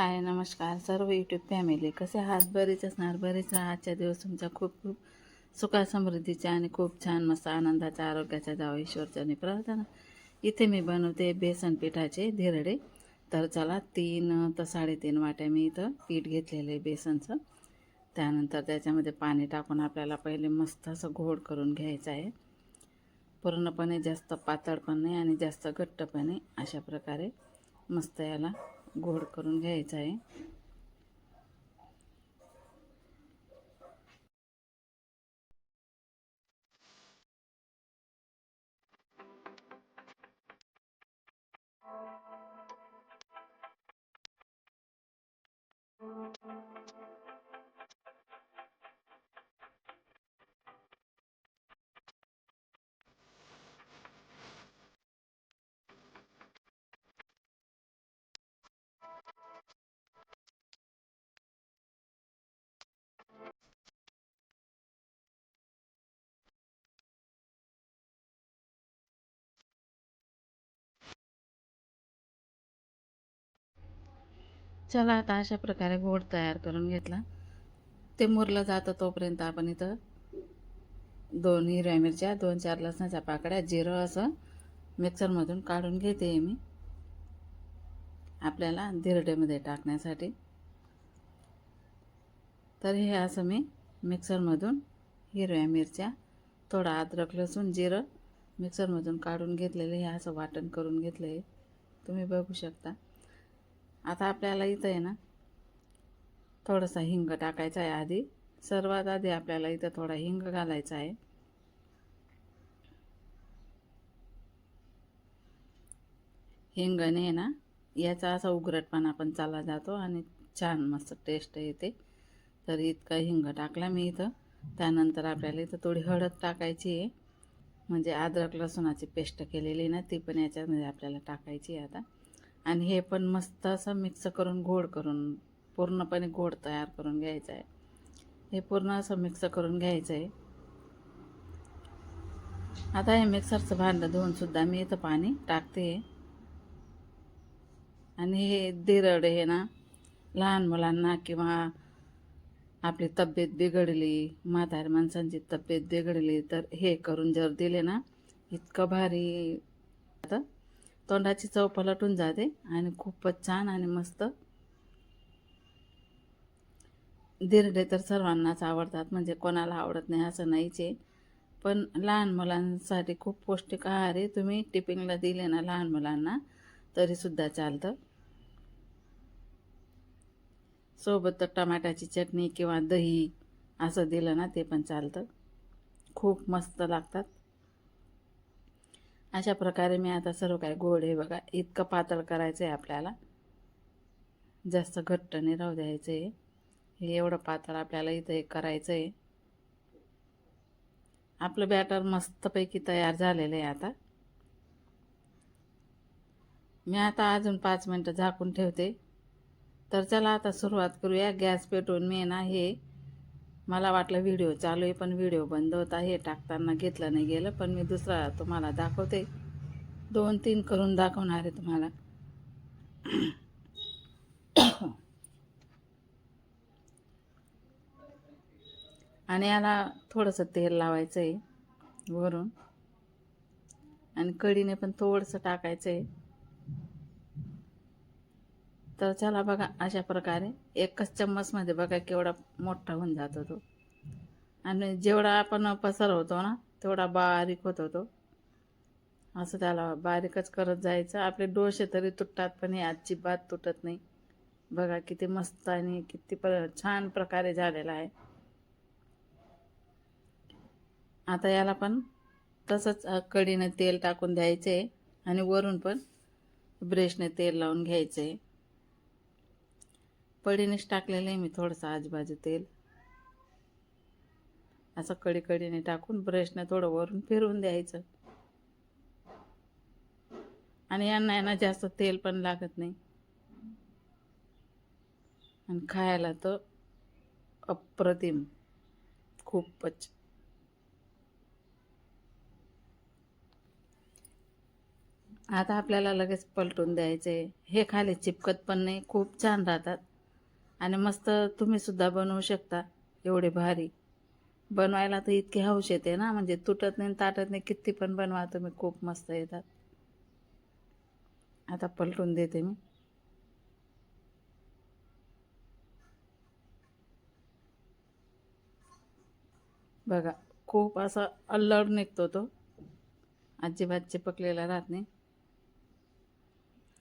हाय नमस्कार. सर्व YouTube family कसे आहात? बरेच असणार बरेच राहा आजच्या दिवस तुमच्या खूप खूप सुखा समृद्धीच्या आणि खूप छान मस्त आनंदाच्या आरोग्याच्या जावं ईश्वरच्याने प्रार्थना. इथे मी बनवते बेसन पिठाचे धिरडे. तर चला तीन तर साडेतीन वाट्या मी इथं पीठ घेतलेलं आहे बेसनचं. त्यानंतर त्याच्यामध्ये पाणी टाकून आपल्याला पहिले मस्त असं घोड करून घ्यायचं आहे. पूर्णपणे जास्त पातळ पण नाही आणि जास्त घट्ट पण नाही. अशा प्रकारे मस्त याला गोड करून घ्यायचं आहे. चला आता अशा प्रकारे गोड तयार करून घेतला. ते मुरलं जातं तोपर्यंत आपण इथं दोन हिरव्या मिरच्या दोन चार लसणाच्या पाकड्या जिरं असं मिक्सरमधून काढून घेते मी. आपल्याला धिरडेमध्ये टाकण्यासाठी. तर हे असं मी मिक्सरमधून हिरव्या मिरच्या थोडा अद्रक लसूण जिरं मिक्सरमधून काढून घेतलेलं हे असं वाटण करून घेतलं आहे तुम्ही बघू शकता. आता आपल्याला इथं आहे ना थोडासा हिंग टाकायचा आहे आधी. सर्वात आधी आपल्याला इथं थोडा हिंग घालायचा आहे. हिंगने ना याचा असा उघरटपणा पण चालला जातो आणि छान मस्त टेस्ट येते. तर इतका हिंग टाकला मी इथं. त्यानंतर आपल्याला इथं थोडी हळद टाकायची आहे. म्हणजे अद्रक लसूणाची पेस्ट केलेली ना ती पण याच्यामध्ये आपल्याला टाकायची आहे आता. आणि हे पण मस्त असं मिक्स करून गोड करून पूर्णपणे गोड तयार करून घ्यायचं आहे हे पूर्ण असं मिक्स करून घ्यायचं आहे आता हे मिक्सरचं भांडं धुवूनसुद्धा मी इथं पाणी टाकते आणि हे दिरड हे ना लहान मुलांना किंवा आपली तब्येत बिघडली म्हातारी माणसांची तब्येत बिघडली तर हे करून जर दिले ना इतकं भारी आता तोंडाची चव पलटून जाते आणि खूपच छान आणि मस्त. धिरडे तर सर्वांनाच आवडतात म्हणजे कोणाला आवडत नाही असं नाहीच. आहे पण लहान मुलांसाठी खूप पौष्टिक आहार आहे. तुम्ही टिफिनला दिले ना लहान मुलांना तरीसुद्धा चालतं. सोबत टमाट्याची चटणी किंवा दही असं दिलं ना ते पण चालतं. खूप मस्त लागतात. अशा प्रकारे मी आता सर्व काय गोड आहे बघा. इतकं पातळ करायचं आहे आपल्याला. जास्त घट्ट नाही राहू द्यायचं आहे हे एवढं पातळ आपल्याला इथं हे करायचं आहे आपलं बॅटर मस्तपैकी तयार झालेलं आहे आता. मी आता अजून पाच मिनटं झाकून ठेवते. तर चला आता सुरुवात करूया. गॅस पेटवून मी ना हे मला वाटलं व्हिडिओ चालू आहे पण व्हिडिओ बंद होता. हे टाकताना घेतलं नाही गेलं पण मी दुसरा तुम्हाला दाखवते. दोन तीन करून दाखवणार आहे तुम्हाला. आणि याला थोडंसं तेल लावायचं आहे वरून. आणि कढीने पण थोडंसं टाकायचं आहे तर चला बघा अशा प्रकारे एकच चम्मचमध्ये बघा केवढा मोठा होऊन जातो तो. आणि जेवढा आपण पसरवतो ना तेवढा बारीक होतो तो. असं त्याला बारीकच करत जायचं. आपले डोसे तरी तुटतात पण हे अजिबात तुटत नाही. बघा किती मस्त आणि किती प छान प्रकारे झालेला आहे. आता याला पण तसंच कढीनं तेल टाकून द्यायचं आहे आणि वरून पण ब्रशने तेल लावून घ्यायचं. आहे पडीनेच टाकलेलं आहे मी थोडंसं आजूबाजू तेल. असं कडी कडीने टाकून ब्रशने थोडं वरून फिरवून द्यायचं. आणि यांना यांना जास्त तेल पण लागत नाही. आणि खायला तर अप्रतिम. खूपच. आता आपल्याला लगेच पलटून द्यायचे हे खाली चिपकत पण नाही. खूप छान राहतात. आणि मस्त तुम्हीसुद्धा बनवू शकता. एवढे भारी. बनवायला तर इतकी हौश येते ना म्हणजे तुटत नाही ताटत नाही किती पण बनवा तुम्ही खूप मस्त येतात. आता पलटून देते मी. बघा खूप असा अल्लड निघतो तो. अजिबात पकलेला राहत नाही.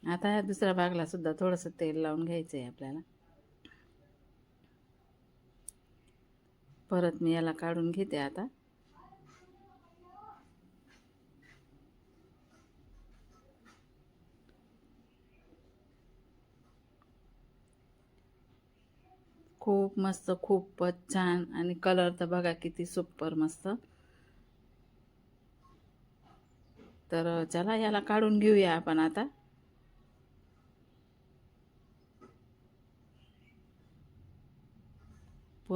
आता ह्या दुसऱ्या भागला सुद्धा थोडंसं तेल लावून घ्यायचं आहे आपल्याला. परत मी याला काढून घेते आता. खूप मस्त खूपच छान. आणि कलर तर बघा किती सुपर मस्त. तर चला याला काढून घेऊया आपण आता.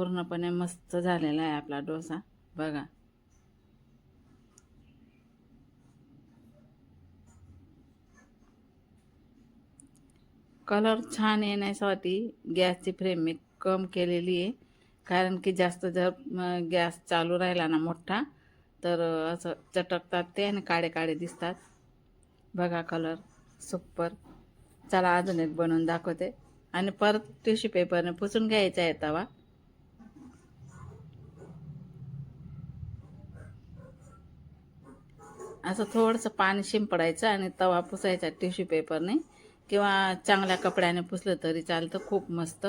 पूर्णपणे मस्त झालेला आहे आपला डोसा. बघा. कलर छान येण्यासाठी गॅसची फ्लेम मी कम केलेली आहे. कारण की जास्त जर गॅस चालू राहिला ना मोठा तर असं चटकतात ते आणि काळे काळे दिसतात. बघा कलर सुपर चला अजून एक बनवून दाखवते. आणि परत टिश्यू पेपरने पुसून घ्यायचा आहे तवा. असं थोडंसं पाणी शिंपडायचं आणि तवा पुसायचा टिश्यू पेपरने किंवा चांगल्या कपड्याने पुसलं तरी चालतं खूप मस्त.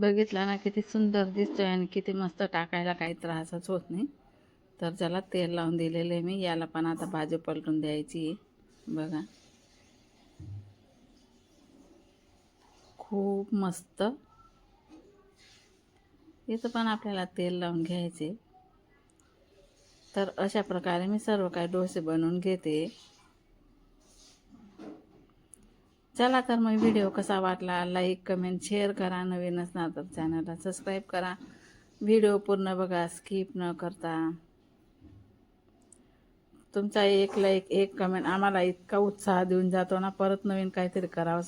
बघितला ना किती सुंदर दिसतोय आणि किती मस्त टाकायला काही त्रासच होत नाही. तर त्याला तेल लावून दिलेलं आहे मी याला पण आता भाजी पलटून द्यायची आहे. बघा. खूप मस्त. इथं पण आपल्याला तेल लावून घ्यायचे. तर अशा प्रकारे मी सर्व काही डोसे बनवून घेते. चला तर मग व्हिडिओ कसा वाटला? लाईक कमेंट शेअर करा. नवीन असणार तर चॅनलला सबस्क्राईब करा. व्हिडिओ पूर्ण बघा स्किप न करता. तुमचा एक लाईक एक कमेंट आम्हाला इतका उत्साह देऊन जातो ना परत नवीन काहीतरी करावं